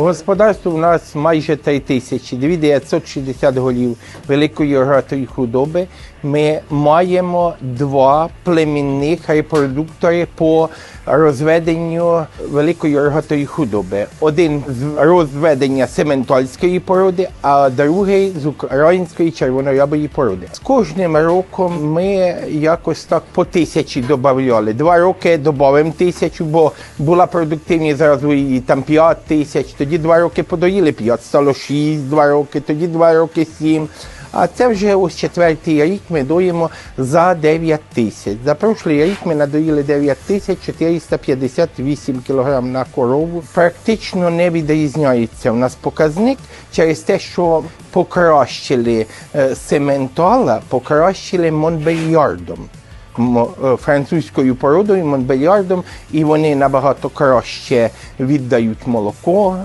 Господарство у нас майже 3 тисячі, 2960 голів великої рогатої худоби. Ми маємо два племінних репродуктори по розведенню великої рогатої худоби. Один з розведення сементольської породи, а другий з української червонорябої породи. З кожним роком ми якось так по тисячі додавали. Два роки додаємо тисячу, бо була продуктивність зразу і там 5 тисяч. Тоді два роки подоїли 5, стало 6, два роки, тоді два роки 7. А це вже ось четвертий рік ми доїмо за 9 тисяч. За прошлий рік ми надоїли 9 тисяч 458 кг на корову. Практично не відрізняється у нас показник через те, що покращили е, сементала, покращили монбельярдом. Французькою породою Монбельярдом, і вони набагато краще віддають молоко.